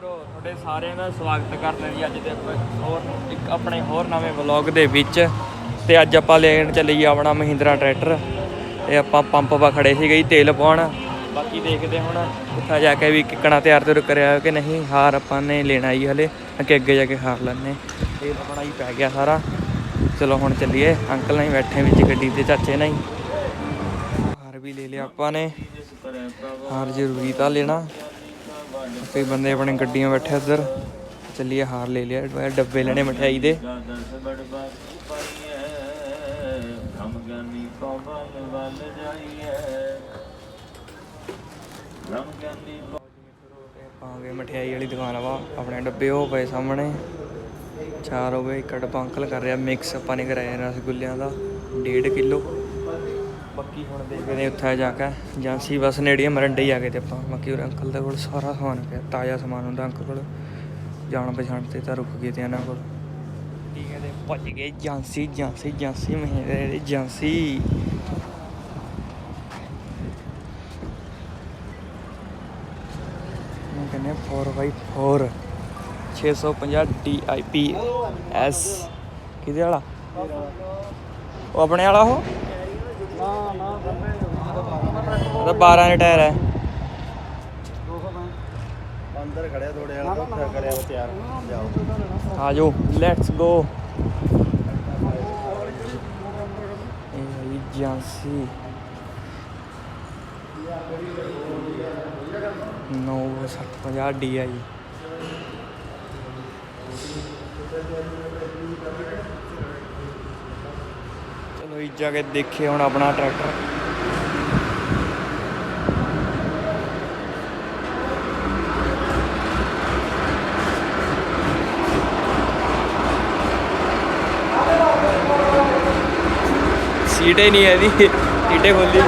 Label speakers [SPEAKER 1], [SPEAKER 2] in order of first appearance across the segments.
[SPEAKER 1] ਮਿੱਤਰੋ, ਤੁਹਾਡੇ ਸਾਰਿਆਂ ਦਾ ਸਵਾਗਤ ਕਰਦੇ ਹਾਂ ਜੀ ਅੱਜ ਦੇ ਹੋਰ ਇੱਕ ਆਪਣੇ ਹੋਰ ਨਵੇਂ ਵਲੌਗ ਦੇ ਵਿੱਚ। ਤੇ ਅੱਜ ਆਪਾਂ ਲੈਣ ਚੱਲੇ ਆਪਣਾ ਮਹਿੰਦਰਾ ਟਰੈਕਟਰ। ਤੇ ਆਪਾਂ ਪੰਪ 'ਪਾ ਖੜੇ ਸੀਗੇ ਜੀ, ਤੇਲ ਪਾਉਣ ਬਾਕੀ ਦੇਖਦੇ ਹੁਣ ਉੱਥੇ ਜਾ ਕੇ ਵੀ ਕਿੱਕਣਾ ਤਿਆਰ ਤੁਰ ਕਰਿਆ ਕਿ ਨਹੀਂ, ਹਾਰ ਆਪਾਂ ਨੇ ਲੈਣਾ ਹੀ ਹਲੇ। ਅੱਗੇ ਅੱਗੇ ਜਾ ਕੇ ਹਾਰ ਲੈਣੇ ਤੇਲ ਆਪਣਾ ਹੀ ਪੈ ਗਿਆ ਸਾਰਾ। ਚਲੋ ਹੁਣ ਚੱਲੀਏ, ਅੰਕਲ ਨਹੀਂ ਬੈਠੇ ਵਿੱਚ ਗੱਡੀ ਤੇ, ਚਾਚੇ ਨਹੀਂ। ਹਾਰ ਵੀ ਲੈ ਲਿਆ ਆਪਾਂ ਨੇ। ਹਾਰ ਜ਼ਰੂਰੀ ਤਾਂ ਲੈਣਾ। ਕਈ ਬੰਦੇ ਆਪਣੇ ਗੱਡੀਆਂ ਬੈਠੇ ਉੱਧਰ ਚੱਲੀਏ, ਹਾਰ ਲੈ ਲਿਆ। ਡੱਬੇ ਲੈਣੇ ਮਠਿਆਈ ਦੇ। ਪਾਂਗੇ ਮਠਿਆਈ ਵਾਲੀ ਦੁਕਾਨ ਵਾ, ਆਪਣੇ ਡੱਬੇ, ਉਹ ਪਏ ਸਾਹਮਣੇ। ਚਾਰ ਹੋ ਗਏ, ਇੱਕ ਡੱਬਾ ਅੰਕਲ ਕਰ ਰਿਹਾ ਮਿਕਸ ਆਪਾਂ ਨੇ ਕਰਾਇਆ ਰਸਗੁੱਲਿਆਂ ਦਾ 1.5 ਕਿਲੋ। ਬਾਕੀ ਹੁਣ ਦੇਖਦੇ ਉੱਥੇ ਜਾ ਕੇ ਏਜੰਸੀ ਬਸ ਨੇੜੇ ਮਰੰਡੇ ਹੀ ਆ ਗਏ ਤੇ ਆਪਾਂ ਬਾਕੀ ਉਹ ਅੰਕਲ ਦੇ ਕੋਲ ਸਾਰਾ ਸਮਾਨ ਪਿਆ ਤਾਜ਼ਾ ਸਮਾਨ ਹੁੰਦਾ ਅੰਕਲ ਕੋਲ। ਜਾਣ ਪਛਾਣ ਤੇ ਤਾਂ ਰੁਕ ਗਏ ਤੇ ਇਹਨਾਂ ਕੋਲ। ਠੀਕ ਹੈ ਤੇ ਭੱਜ ਗਏ ਏਜੰਸੀ ਏਜੰਸੀ ਏਜੰਸੀ ਮਹਿੰਦਰੇ ਏਜੰਸੀ। ਮੈਂ ਕਹਿੰਦੇ 4x4 650 DIP S ਕਿਹਦੇ ਵਾਲਾ? ਉਹ ਆਪਣੇ ਵਾਲਾ ਉਹ? ਉਹਦਾ 12 ਦੇ ਟਾਇਰ ਹੈ
[SPEAKER 2] ਅੰਦਰ ਖੜਿਆ ਥੋੜੇ ਵਾਲਾ ਤੋਂ ਕਰਿਆ ਵਾ ਤਿਆਰ ਜਾਓ
[SPEAKER 1] ਆ ਜਾਓ ਲੈਟਸ ਗੋ ਇਹ ਹੈ ਏਜੰਸੀ ਨੌ ਜਾ ਕੇ ਦੇਖੇ ਹੁਣ ਆਪਣਾ ਟਰੈਕਟਰ। ਸੀਟ ਨਹੀਂ ਹੈ ਇਹਦੀ ਸੀਟੇ ਖੋਲੀ।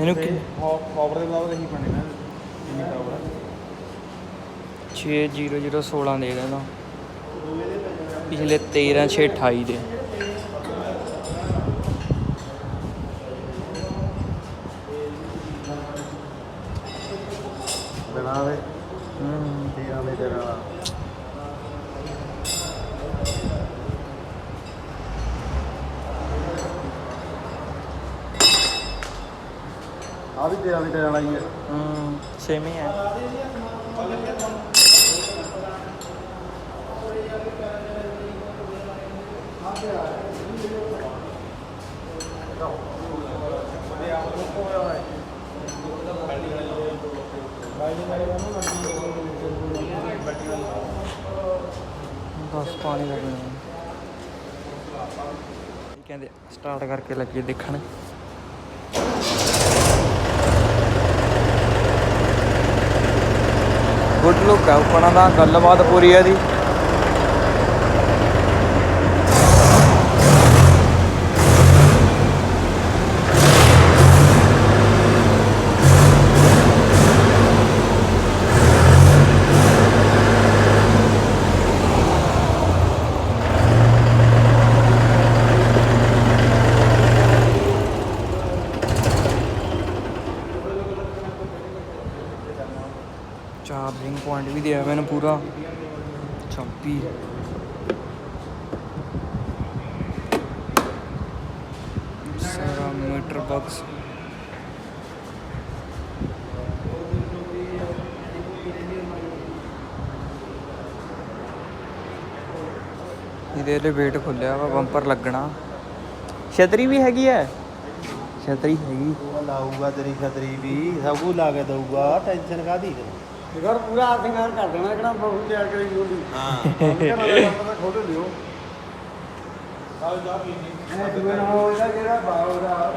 [SPEAKER 1] ਇਹਨੂੰ ਕਿ
[SPEAKER 2] ਪਾਵਰ ਦੇ ਬਲਾਵ ਨਹੀਂ ਪੜਨੇ ਇੰਨੀ ਪਾਵਰ
[SPEAKER 1] 60016 ਦੇ ਦੇਣਾ। ਪਿਛਲੇ 13 6 28 ਦੇ।
[SPEAKER 2] ਆ ਵੀ ਤੇਰਾ ਵੀ ਤੇਰਾ ਵਾਲਾ ਹੀ ਹੈ
[SPEAKER 1] ਹੂੰ ਸੇਮ ਹੈ ਬਸ ਪਾਣੀ ਦਾ ਕਹਿੰਦੇ ਸਟਾਰਟ ਕਰਕੇ ਲੱਗੇ ਦੇਖਣ। ਗੁੱਡ ਲੁੱਕ ਆ ਆਪਣਾ ਦਾ ਗੱਲਬਾਤ ਪੂਰੀ ਹੈ ਦੀ ਵੀ ਦਿਆ ਮੈਨੂੰ ਪੂਰਾ। 26 ਸਾਰਾ ਮੀਟਰ ਬਾਕਸ ਇਹਦੇ ਲਈ ਵੇਟ ਖੁੱਲਿਆ ਵਾ ਬੰਪਰ ਲੱਗਣਾ। ਛਤਰੀ ਵੀ ਹੈਗੀ ਹੈ ਛਤਰੀ ਹੈਗੀ।
[SPEAKER 2] ਉਹ ਲਾਊਗਾ ਤੇਰੀ ਛਤਰੀ ਵੀ, ਸਭ ਕੁਝ ਲਾ ਕੇ ਦਊਗਾ ਟੈਨਸ਼ਨ ਕਾਦੀ
[SPEAKER 3] ਘਰ ਪੂਰਾ ਸ਼ਿੰਗਾਰ ਕਰ ਦੇਣਾ ਕਿਹੜਾ ਬਹੁਤ ਤਿਆਰ ਕਰੀ ਹੁੰਦੀ
[SPEAKER 2] ਹਾਂ।
[SPEAKER 3] ਖੋਲ ਲਿਓ। ਇਹ ਦੂਏ ਨਾਲ ਉਹਦਾ ਜਿਹੜਾ ਬਾਹਰ ਦਾ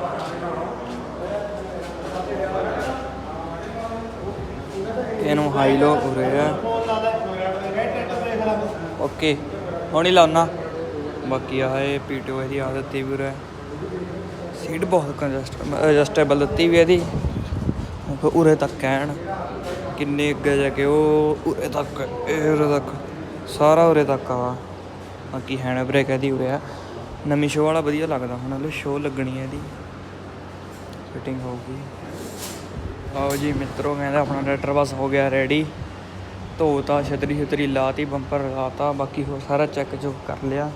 [SPEAKER 1] ਇਹਨੂੰ ਹਾਈ ਲੋ ਉਰੇ ਆ ਓਕੇ ਹੁਣ ਹੀ ਲਾਉਣਾ। ਬਾਕੀ ਆ ਇਹ ਪੀਟੀਓ ਇਹਦੀ ਆ ਦਿੱਤੀ ਵੀ ਉਰੇ ਸੀਟ ਬਹੁਤ ਕੰਜਸਟ ਐਡਜਸਟੇਬਲ ਦਿੱਤੀ ਵੀ ਇਹਦੀ। ਉਹ ਉਰੇ ਤੱਕ ਕਹਿਣ ਕਿੰਨੇ ਅੱਗੇ ਜਾ ਕੇ ਉਹ ਉਰੇ ਤੱਕ, ਇਹ ਉਰੇ ਤੱਕ, ਸਾਰਾ ਉਰੇ ਤੱਕ ਆ। ਬਾਕੀ ਹੈਂਡ ਬ੍ਰੇਕ ਇਹਦੀ ਉਰੇ ਆ। ਨਵੀਂ ਸ਼ੋਅ ਵਾਲਾ ਵਧੀਆ ਲੱਗਦਾ ਹੁਣ, ਹਲੇ ਸ਼ੋਅ ਲੱਗਣੀ ਹੈ ਇਹਦੀ। ਫਿਟਿੰਗ ਹੋਊਗੀ। ਆਓ ਜੀ ਮਿੱਤਰੋ ਕਹਿੰਦਾ ਆਪਣਾ ਟਰੈਕਟਰ ਬਸ ਹੋ ਗਿਆ ਰੈਡੀ ਧੋਤਾ, ਛਤਰੀ ਛਤਰੀ ਲਾਤੀ ਬੰਪਰ ਲਾਤਾ, ਬਾਕੀ ਹੋਰ ਸਾਰਾ ਚੈੱਕ ਚੁੱਕ ਕਰ ਲਿਆ।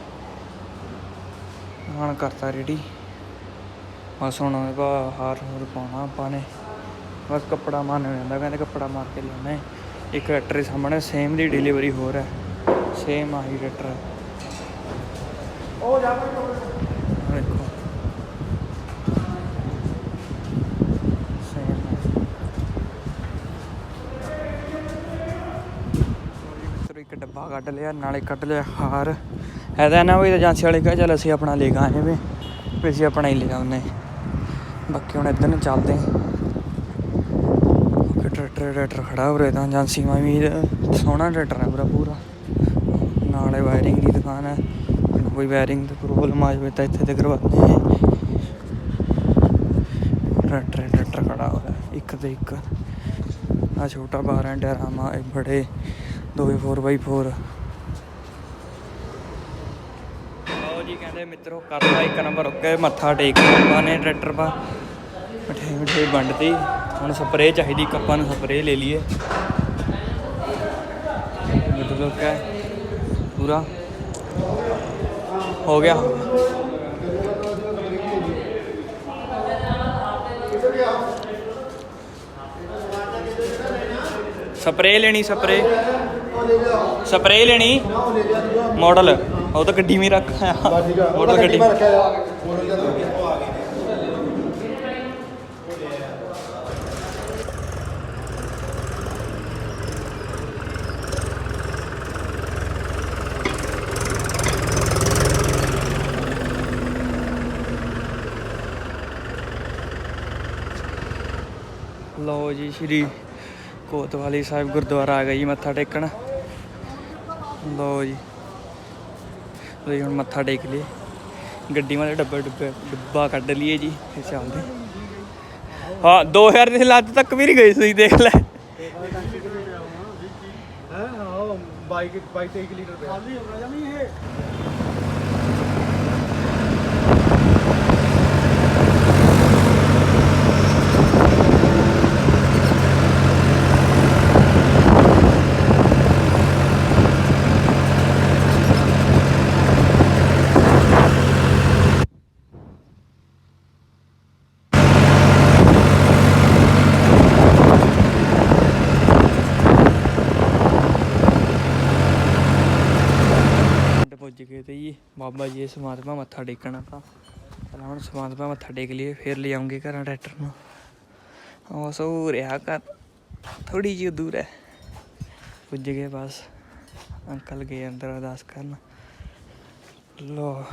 [SPEAKER 1] ਹੁਣ ਕਰਤਾ ਰੈਡੀ ਬਸ ਹੁਣ ਇਹਦਾ ਹਾਰ ਹੋਰ ਪਾਉਣਾ ਆਪਾਂ ਨੇ। ਬਸ ਕੱਪੜਾ ਮਾਰਨ ਜਾਂਦਾ ਕਹਿੰਦੇ ਕੱਪੜਾ ਮਾਰ ਕੇ ਲਿਆਉਣਾ ਹੈ ਇੱਕ ਟਰੈਕਟਰ ਸਾਹਮਣੇ ਸੇਮ ਦੀ ਡਿਲੀਵਰੀ ਹੋ। ਰਿਹਾ ਸੇਮ ਆਹੀ ਟਰੈਕਟਰ ਹੈ।
[SPEAKER 3] ਉਹ ਜਾ
[SPEAKER 1] ਆਹ ਦੇਖੋ। ਹੈ। ਇੱਕ ਡੱਬਾ ਕੱਢ ਲਿਆ ਨਾਲੇ ਕੱਢ ਲਿਆ ਹਾਰ। ਇਹਦਾ ਨਾ ਵੀ ਏਜੰਸੀ ਵਾਲੇ ਕਹੇ ਚੱਲ ਅਸੀਂ ਆਪਣਾ ਲੈ ਕੇ ਵੇ ਵੀ ਅਸੀਂ ਆਪਣਾ ਹੀ ਲੈ ਆਉਂਦੇ। ਬਾਕੀ ਹੁਣ ਇੱਧਰ ਨੂੰ ਚੱਲਦੇ। ਹਾਂ ਕਿ ਟਰੈਕਟਰ ਟਰੈਕਟਰ ਖੜਾ ਹੋ ਰਿਹਾ ਤਾਂ ਏਜੰਸੀ ਮਾ ਵੀ, ਸੋਹਣਾ ਟਰੈਕਟਰ ਹੈ ਪੂਰਾ ਪੂਰਾ। ਨਾਲੇ ਵਾਇਰਿੰਗ ਦੀ ਦੁਕਾਨ ਹੈ। ਕੋਈ ਵਾਇਰਿੰਗ ਦੀ ਪ੍ਰੋਬਲਮ ਆ ਜਾਵੇ ਤਾਂ ਇੱਥੇ ਤੇ ਕਰਵਾਉਂਦੇ ਆ ਟਰੈਕਟਰ ਟਰੈਕਟਰ ਖੜਾ ਹੋ ਰਿਹਾ ਇੱਕ ਤੇ ਇੱਕ। ਆ ਛੋਟਾ 12 ਡਰਾਮਾ ਇਹ ਬੜੇ ਦੋਵੇਂ 4x4 ਆਓ ਜੀ ਕਹਿੰਦੇ ਮਿੱਤਰੋ ਕਰਦਾ ਇੱਕ ਨੰਬਰ ਓਕੇ ਮੱਥਾ ਟੇਕ ਲਿਆ ਆਪਾਂ ਨੇ ਟਰੈਕਟਰ ਪਾ। ਮਠੇ ਮਠੇ ਵੰਡਤੀ ਹੁਣ ਸਪਰੇਅ ਚਾਹੀਦੀ ਕੱਪਾਂ ਨੂੰ ਸਪਰੇਅ ਲੈ ਲਈਏ। ਮਤਲਬ ਕਿ ਪੂਰਾ। ਹੋ ਗਿਆ। ਸਪਰੇਅ ਲੈਣੀ ਸਪਰੇਅ। ਸਪਰੇਅ ਲੈਣੀ। ਮਾਡਲ ਉਹ ਤਾਂ ਗੱਡੀ ਵਿੱਚ ਰੱਖ। ਮਾਡਲ ਗੱਡੀ ਲਓ ਜੀ ਸ਼੍ਰੀ ਕੋਤਵਾਲੀ ਸਾਹਿਬ ਗੁਰਦੁਆਰਾ ਆ ਗਿਆ ਮੱਥਾ ਟੇਕਣ। ਲਓ ਜੀ। ਲਈ ਹੁਣ ਮੱਥਾ ਟੇਕ ਲਈਏ। ਗੱਡੀ ਵਾਲੇ ਡੱਬੇ ਡੱਬੇ ਡੱਬਾ ਕੱਢ ਲਈਏ ਜੀ ਫਿਰ ਚੱਲਦੇ। ਹਾਂ 2000 ਦੇ ਲੱਤ ਤੱਕ ਵੀ ਨਹੀਂ ਗਈ ਤੁਸੀਂ ਦੇਖ ਲੈ।
[SPEAKER 2] ਬਾਈਕ ਬਾਈਕ 1 ਲੀਟਰ ਪਿਆ
[SPEAKER 3] ਖਾਲੀ ਹੋ ਜਾਣੀ ਇਹ
[SPEAKER 1] ਪਿੰਡ ਪੁੱਜ ਗਏ ਤੇ ਜੀ ਬਾਬਾ ਜੀ ਦੇ ਸਮਾਧਮਾ ਮੱਥਾ ਟੇਕਣਾ ਆਪਾਂ। ਪਹਿਲਾਂ ਹੁਣ ਸਮਾਧਮਾ ਮੱਥਾ ਟੇਕ ਲਈਏ, ਫਿਰ ਲੈ ਘਰਾਂ ਟਰੈਕਟਰ ਨੂੰ। ਉਹ ਸੋ ਰਿਹਾ ਕਰ ਥੋੜੀ ਜਿਹੀ ਦੂਰ ਹੈ। ਪੁੱਜ ਗਏ ਬਸ, ਅੰਕਲ ਗਏ ਅੰਦਰ ਅਰਦਾਸ ਕਰਨ। ਲੋ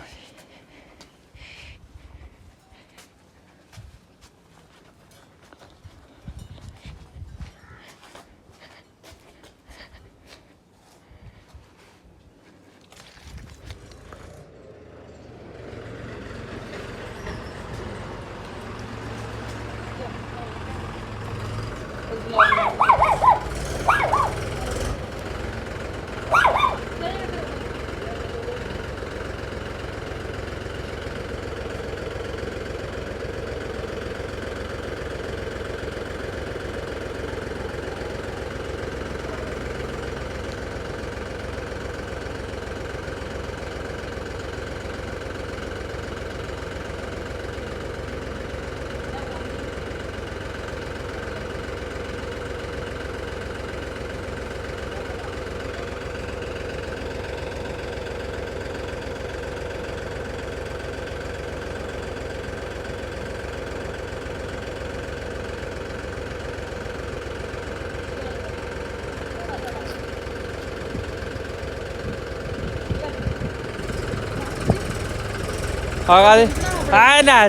[SPEAKER 1] ਆ ਗਾ ਦੇ ਆ ਨਾ